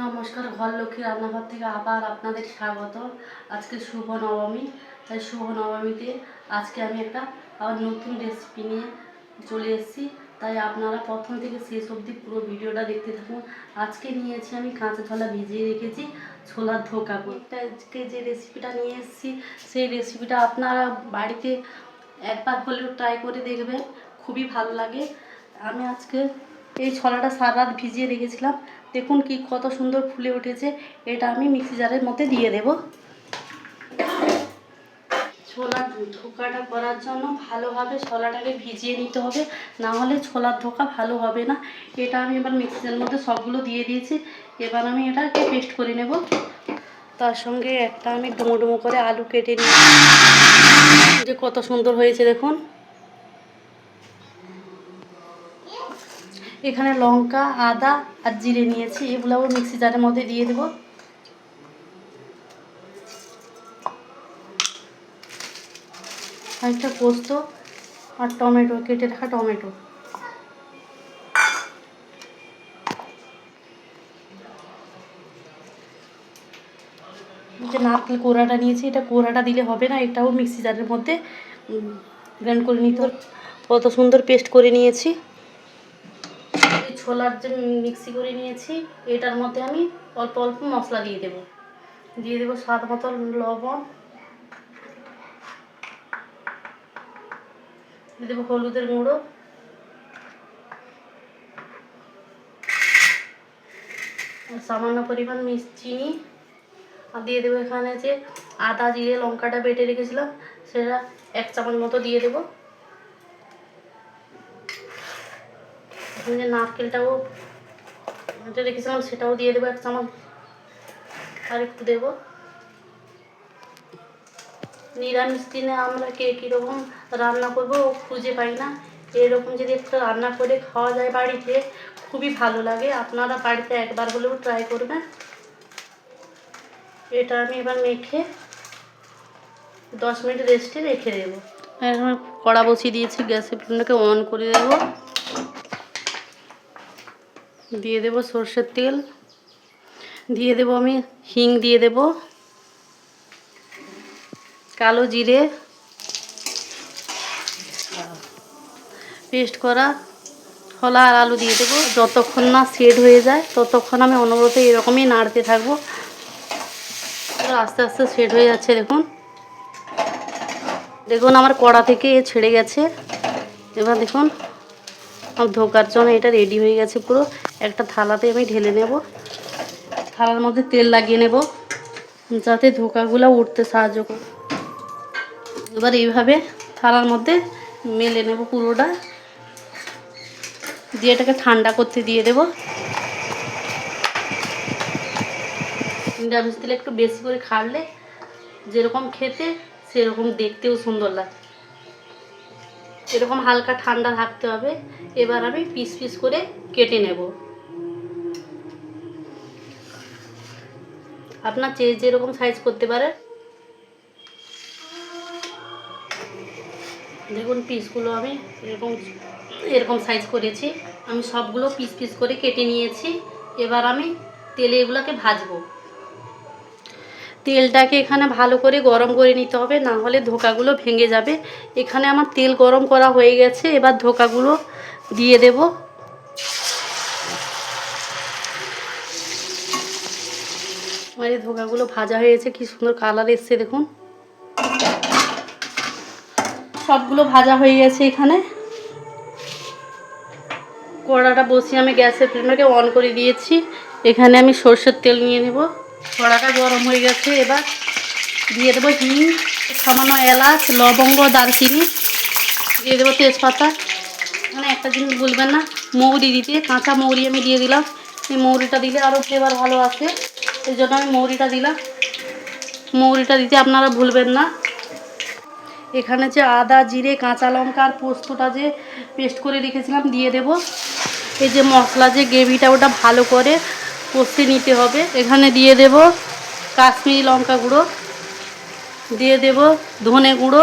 নমস্কার ঘর লক্ষ্মী রান্নাঘর থেকে আবার আপনাদের স্বাগত। আজকে শুভ নবমী তাই শুভ নবমীতে আজকে আমি একটা আবার নতুন রেসিপি নিয়ে চলে এসেছি। তাই আপনারা প্রথম থেকে শেষ অবধি পুরো ভিডিওটা দেখতে থাকুন। আজকে নিয়েছি আমি কাঁচা ছোলা ভিজিয়ে রেখেছি, ছোলার ধোকা করতে আজকে যে রেসিপিটা নিয়ে এসেছি, সেই রেসিপিটা আপনারা বাড়িতে একবার হলেও ট্রাই করে দেখবেন, খুবই ভালো লাগে। আমি আজকে এই ছোলাটা সারা রাত ভিজিয়ে রেখেছিলাম। দেখুন কি কত সুন্দর ফুলে উঠেছে। এটা আমি মিক্সি জারের মধ্যে দিয়ে দেব। ছোলার ধোকাটা করার জন্য ভালোভাবে ছোলাটাকে ভিজিয়ে নিতে হবে। না হলে ছোলার ধোকা ভালো হবে না। এটা আমি এবার মিক্সির মধ্যে সবগুলো দিয়ে দিয়েছি। এবার আমি এটাকে পেস্ট করে নেব। তার সঙ্গে একটা আমি ডুমো ডুমো করে আলু কেটে নিই যে কত সুন্দর হয়েছে দেখুন। এখানে লঙ্কা, আদা আর জিরে নিয়েছি। এগুলোও মিক্সি জারের মধ্যে দিয়ে দেবো। একটা পোস্ত আর টমেটো, কেটে রাখা টমেটো। যে নারকেল কোড়াটা নিয়েছি, এটা কোড়াটা দিলে হবে না, এটাও মিক্সি জারের মধ্যে গ্রাইন্ড করে নিতে কত সুন্দর পেস্ট করে নিয়েছি। ছোলার যে মিক্সি করে নিয়েছি, এটার মধ্যে আমি অল্প অল্প মশলা দিয়ে দেব। দিয়ে দেবো স্বাদ মতো লবণ। দিয়ে দেবো হলুদের গুঁড়ো। সামান্য পরিমাণ চিনি। আর দিয়ে দেবো এখানে যে আদা, জিরে, লঙ্কাটা বেটে রেখেছিলাম, সেটা এক চামচ মতো দিয়ে দেবো। যে নারকেলটাও এটা রেখেছিলাম সেটাও দিয়ে দেবো এক চামচ। আর একটু দেবো। নিরামিষ দিনে আমরা কে কীরকম রান্না করব খুঁজে পাই না। এরকম যদি একটা রান্না করে খাওয়া যায় বাড়িতে, খুবই ভালো লাগে। আপনারা বাড়িতে একবার হলেও ট্রাই করবেন। এটা আমি এবার মেখে দশ মিনিট রেস্টে রেখে দেবো। এখন কড়া বসিয়ে দিয়েছি, গ্যাসের ফ্লেমটাকে অন করে দেবো। দিয়ে দেবো সর্ষের তেল। দিয়ে দেবো আমি হিং দিয়ে দেব। কালো জিরে। পেস্ট করা খোলা আর আলু দিয়ে দেবো। যতক্ষণ না সেট হয়ে যায়, ততক্ষণ আমি অনবরত এরকমই নাড়তে থাকব। আস্তে আস্তে সেট হয়ে যাচ্ছে, দেখুন। দেখুন আমার কড়া থেকে ছেড়ে গেছে। এবার দেখুন ধোকার জন্য এটা রেডি হয়ে গেছে পুরো। একটা থালাতে আমি ঢেলে নেব। থালার মধ্যে তেল লাগিয়ে নেব, যাতে ধোকাগুলো উঠতে সাহায্য করে। এবার এইভাবে থালার মধ্যে মেলে নেব পুরোটা। দিয়ে এটাকে ঠান্ডা করতে দিয়ে দেব। নিরামিষ তেলে একটু বেশি করে খাড়লে যেরকম খেতে, সেরকম দেখতেও সুন্দর লাগে। এরকম হালকা ঠান্ডা থাকতে হবে। এবার আমি পিস পিস করে কেটে নেব। আপনার যে যেরকম সাইজ করতে পারে। দেখুন পিসগুলো আমি এরকম এরকম সাইজ করেছি। আমি সবগুলো পিস পিস করে কেটে নিয়েছি। এবার আমি তেলে এগুলোকে ভাজবো। তেলটাকে এখানে ভালো করে গরম করে নিতে হবে, না হলে ধোকাগুলো ভেঙে যাবে। এখানে আমার তেল গরম করা হয়ে গেছে, এবার ধোকাগুলো দিয়ে দেব। আমার এই ধোকাগুলো ভাজা হয়েছে কি সুন্দর কালার এসছে, দেখুন। সবগুলো ভাজা হয়ে গেছে এখানে। কড়াটা বসিয়ে আমি গ্যাসের ফ্লেমটাকে অন করে দিয়েছি। এখানে আমি সর্ষের তেল নিয়ে নেব। কড়াটা গরম হয়ে গেছে, এবার দিয়ে দেবো হিং, সামান্য এলাচ, লবঙ্গ, দারচিনি, দিয়ে দেবো তেজপাতা। মানে একটা জিনিস বলবেন না, মৌরি দিতে, কাঁচা মৌরি আমি দিয়ে দিলাম। এই মৌরিটা দিলে আরও ফ্লেভার ভালো আসে, এই জন্য আমি মৌরিটা দিলাম। মৌরিটা দিতে আপনারা ভুলবেন না। এখানে যে আদা, জিরে, কাঁচা লঙ্কা আর পোস্তটা যে পেস্ট করে রেখেছিলাম, দিয়ে দেব। এই যে মশলা যে গ্রেভিটা, ওটা ভালো করে কষে নিতে হবে। এখানে দিয়ে দেব কাশ্মীরি লঙ্কা গুঁড়ো, দিয়ে দেব ধনে গুঁড়ো,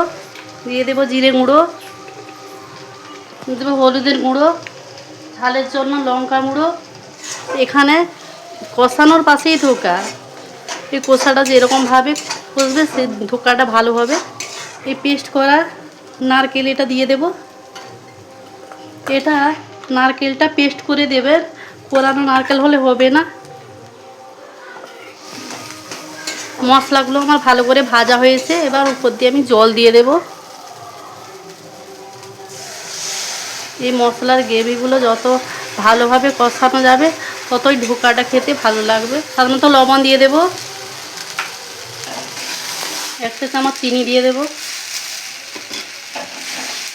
দিয়ে দেব জিরে গুঁড়ো দেবো হলুদের গুঁড়ো, ঝালের জন্য লঙ্কা গুঁড়ো। এখানে কষানোর পাশেই ধোকা। এই কষাটা যেরকমভাবে কষবে, সে ধোকাটা ভালো হবে। এই পেস্ট করা নারকেল এটা দিয়ে দেব। এটা নারকেলটা পেস্ট করে দেবেন কোরানো নারকেল হলে হবে না। মশলাগুলো আমার ভালো করে ভাজা হয়েছে। এবার উপর দিয়ে আমি জল দিয়ে দেব। এই মশলার গ্রেভিগুলো যত ভালোভাবে কষানো যাবে, ততই ঢোকাটা খেতে ভালো লাগবে। সাধারণত লবণ দিয়ে দেব। একটা চামচ চিনি দিয়ে দেব।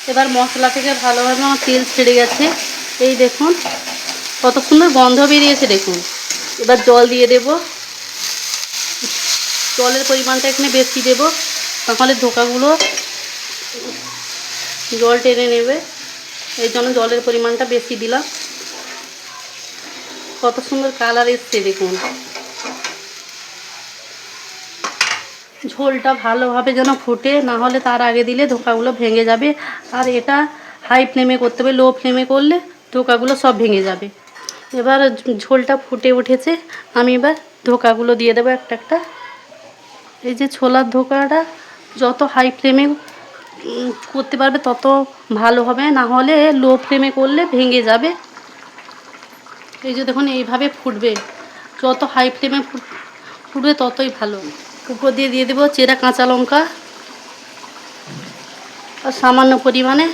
এবার মশলা থেকে ভালোভাবে আমার তেল ছেড়ে গেছে। এই দেখুন, কত সুন্দর গন্ধ বেরিয়েছে দেখুন। এবার জল দিয়ে দেব। জলের পরিমাণটা এখানে বেশি দেব, তাহলে ধোকাগুলো জল টেনে নেবে। এই জন্য জলের পরিমাণটা বেশি দিলাম। কত সুন্দর কালার এসছে, দেখুন। ঝোলটা ভালোভাবে যেন ফুটে, না হলে তার আগে দিলে ধোকাগুলো ভেঙে যাবে। আর এটা হাই ফ্লেমে করতে হবে, লো ফ্লেমে করলে ধোকাগুলো সব ভেঙে যাবে। এবার ঝোলটা ফুটে উঠেছে, আমি এবার ধোকাগুলো দিয়ে দেবো একটা একটা। এই যে ছোলার ধোকাটা যত হাই ফ্লেমে করতে পারবে তত ভালো হবে। না হলে লো ফ্লেমে করলে ভেঙে যাবে। এই যে দেখুন, এইভাবে ফুটবে। যত হাই ফ্লেমে ফুটবে ততই ভালো। উপর দিয়ে দিয়ে দেবো চেরা কাঁচা লঙ্কা আর সামান্য পরিমাণে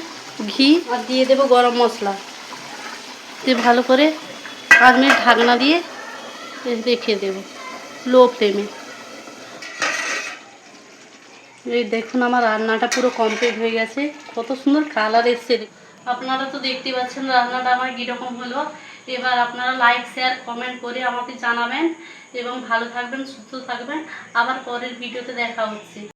ঘি আর দিয়ে দেবো গরম মশলা। দিয়ে ভালো করে পাঁচ মিনিট ঢাকনা দিয়ে রেখে দেবো লো ফ্লেমে এই দেখুন আমার রান্নাটা পুরো কমপ্লিট হয়ে গেছে। কত সুন্দর কালার এসছে। আপনারা তো দেখতে পাচ্ছেন রান্নাটা আমার কীরকম হলো। এবার আপনারা লাইক শেয়ার কমেন্ট করে আমাকে জানাবেন এবং ভালো থাকবেন, সুস্থ থাকবেন। আবার পরের ভিডিওতে দেখা হচ্ছে।